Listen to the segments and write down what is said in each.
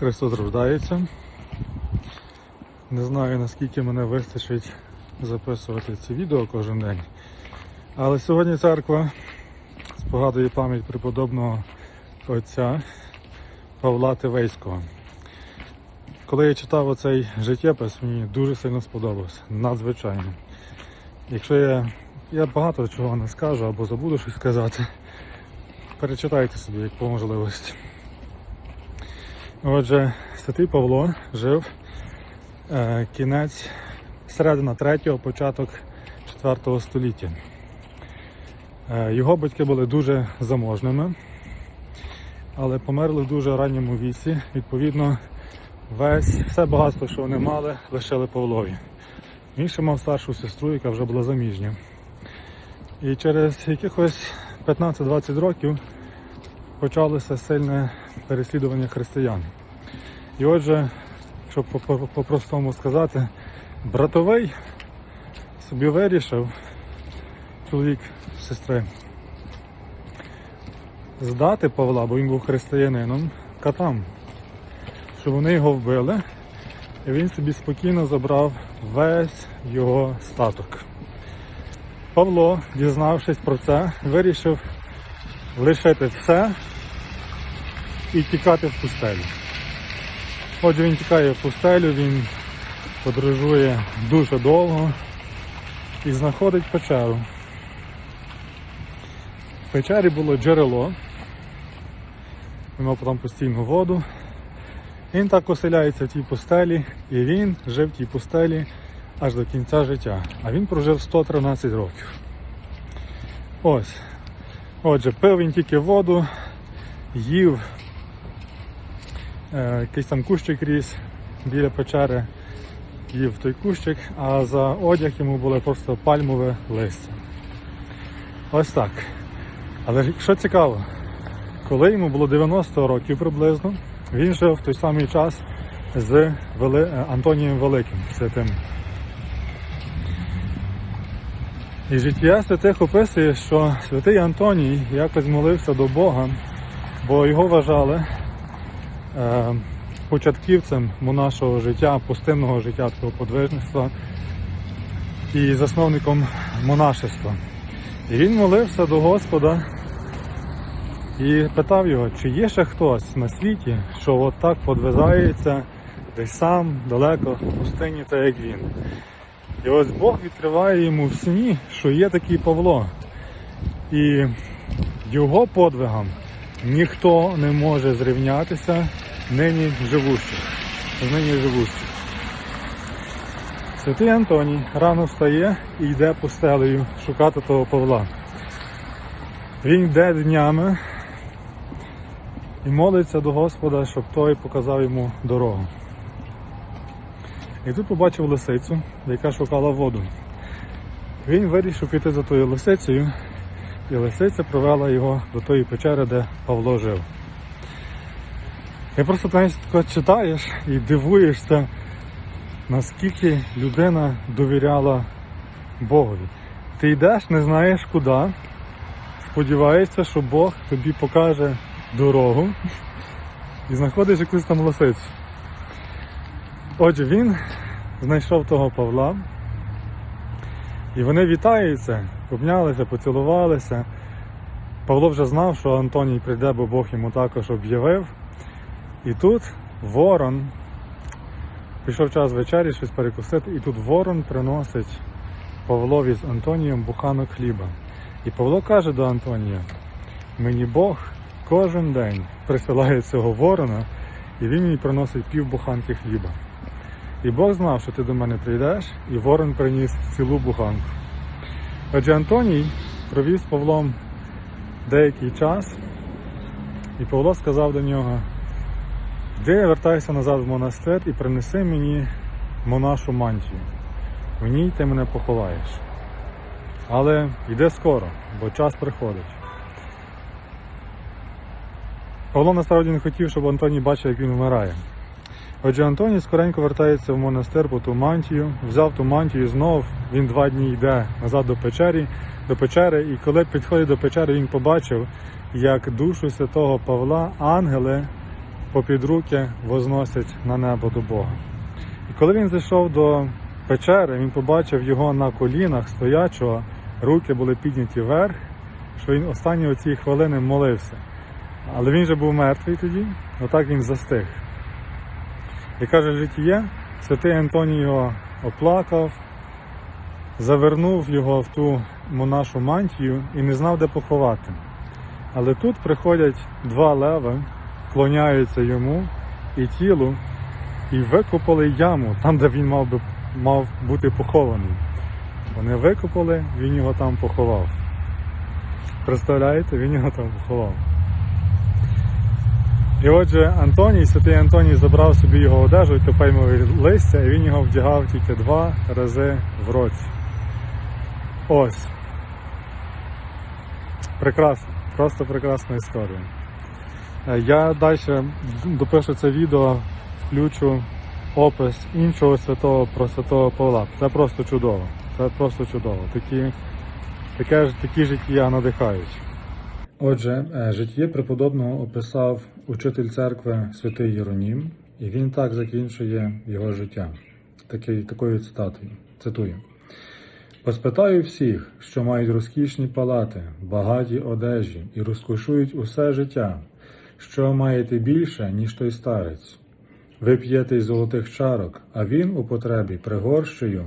Христос рождається. Не знаю наскільки мене вистачить записувати ці відео кожен день. Але сьогодні церква спогадує пам'ять преподобного отця Павла Тивейського. Коли я читав оцей життєпис, мені дуже сильно сподобався. Надзвичайно. Якщо я, я багато чого не скажу або забуду щось сказати, перечитайте собі як по можливості. Отже, святий Павло жив е, кінець середина 3-го, початок 4 століття. Е, його батьки були дуже заможними, але померли в дуже ранньому віці. Відповідно, весь все багатство, що вони мали, лишили Павлові. Він ще мав старшу сестру, яка вже була заміжня. І через якихось 15-20 років почалося сильне переслідування християн. І отже, щоб по- по- по-простому сказати, братовий собі вирішив, чоловік сестри, здати Павла, бо він був християнином, катам, щоб вони його вбили, і він собі спокійно забрав весь його статок. Павло, дізнавшись про це, вирішив лишити все і тікати в пустелю. Отже, він тікає в пустелю, він подорожує дуже довго і знаходить печеру. В печері було джерело, мав там постійну воду. Він так оселяється в тій пустелі, і він жив в тій пустелі аж до кінця життя. А він прожив 113 років. Ось. Отже, пив він тільки воду, їв якийсь там кущик ріс біля печери, їв той кущик, а за одяг йому було просто пальмове листя. Ось так. Але що цікаво, коли йому було 90 років приблизно, він жив в той самий час з Вели... е, Антонієм Великим святим. І життя святих описує, що святий Антоній якось молився до Бога, бо його вважали е, початківцем монашого життя, пустинного життя такого подвижництва і засновником монашества. І він молився до Господа і питав його, чи є ще хтось на світі, що от так подвизається десь сам далеко в пустині, так як він. І ось Бог відкриває йому в сні, що є такий Павло. І його подвигам ніхто не може зрівнятися нині живущих. Нині живущих. Святий Антоній рано встає і йде пустелею шукати того Павла. Він йде днями і молиться до Господа, щоб той показав йому дорогу. І тут побачив лисицю, яка шукала воду. Він вирішив піти за тою лисицею, і лисиця провела його до тої печери, де Павло жив. І просто тако читаєш і дивуєшся, наскільки людина довіряла Богові. Ти йдеш, не знаєш куди, сподіваєшся, що Бог тобі покаже дорогу і знаходиш якусь там лисицю. Отже, він знайшов того Павла, і вони вітаються, обнялися, поцілувалися. Павло вже знав, що Антоній прийде, бо Бог йому також об'явив. І тут ворон, прийшов час вечері щось перекусити, і тут ворон приносить Павлові з Антонієм буханок хліба. І Павло каже до Антонія, мені Бог кожен день присилає цього ворона, і він мені приносить пів буханки хліба. І Бог знав, що ти до мене прийдеш, і ворон приніс цілу буханку. Отже, Антоній провів з Павлом деякий час, і Павло сказав до нього: Де вертайся назад в монастир і принеси мені монашу мантію. В ній ти мене поховаєш. Але йде скоро, бо час приходить. Павло насправді не хотів, щоб Антоній бачив, як він вмирає. Отже, Антоній скоренько вертається в монастир по ту мантію, взяв ту мантію і знов він два дні йде назад до печері, до печери, і коли підходить до печери, він побачив, як душу святого Павла ангели попід руки возносять на небо до Бога. І коли він зайшов до печери, він побачив його на колінах стоячого, руки були підняті вверх, що він останні оці хвилини молився. Але він же був мертвий тоді, отак він застиг. І каже житіє, святий Антоній його оплакав, завернув його в ту монашу мантію і не знав, де поховати. Але тут приходять два леви, клоняються йому і тілу, і викопали яму там, де він мав би мав бути похований. Вони викопали, він його там поховав. Представляєте, він його там поховав. І отже, Антоній, святий Антоній забрав собі його одежу і топеймові листя, і він його вдягав тільки два рази в році. Ось. Прекрасно, просто прекрасна історія. Е, Я далі допишу це відео, включу опис іншого святого про святого Павла. Це просто чудово. Це просто чудово. Такі, таке, такі життя надихають. Отже, е, життя преподобного описав учитель церкви святий Єронім, і він так закінчує його життя. Такий, такою цитатою. Цитую. Поспитаю всіх, що мають розкішні палати, багаті одежі і розкошують усе життя, що маєте більше, ніж той старець. Ви п'єте із золотих чарок, а він у потребі пригорщою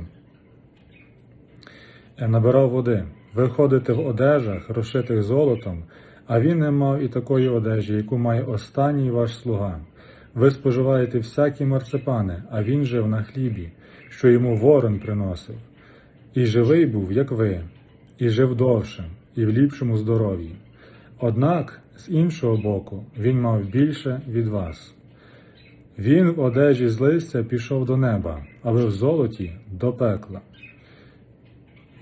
е, набирав води. Ви ходите в одежах, розшитих золотом, а він не мав і такої одежі, яку має останній ваш слуга. Ви споживаєте всякі марципани, а він жив на хлібі, що йому ворон приносив. І живий був, як ви, і жив довше, і в ліпшому здоров'ї. Однак, з іншого боку, він мав більше від вас. Він в одежі з листя пішов до неба, а ви в золоті до пекла.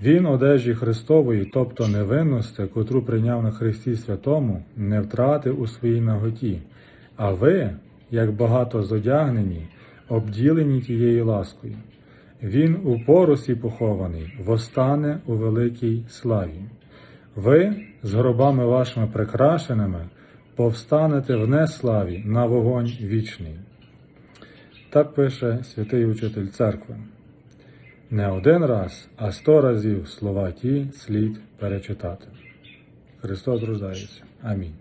Він одежі Христової, тобто невинності, котру прийняв на Христі Святому, не втратив у своїй наготі, а ви, як багато зодягнені, обділені тією ласкою. Він у поросі похований, востане у великій славі. Ви, з гробами вашими прикрашеними, повстанете в неславі на вогонь вічний. Так пише святий учитель церкви. Не один раз, а сто разів слова ті слід перечитати. Христос рождається. Амінь.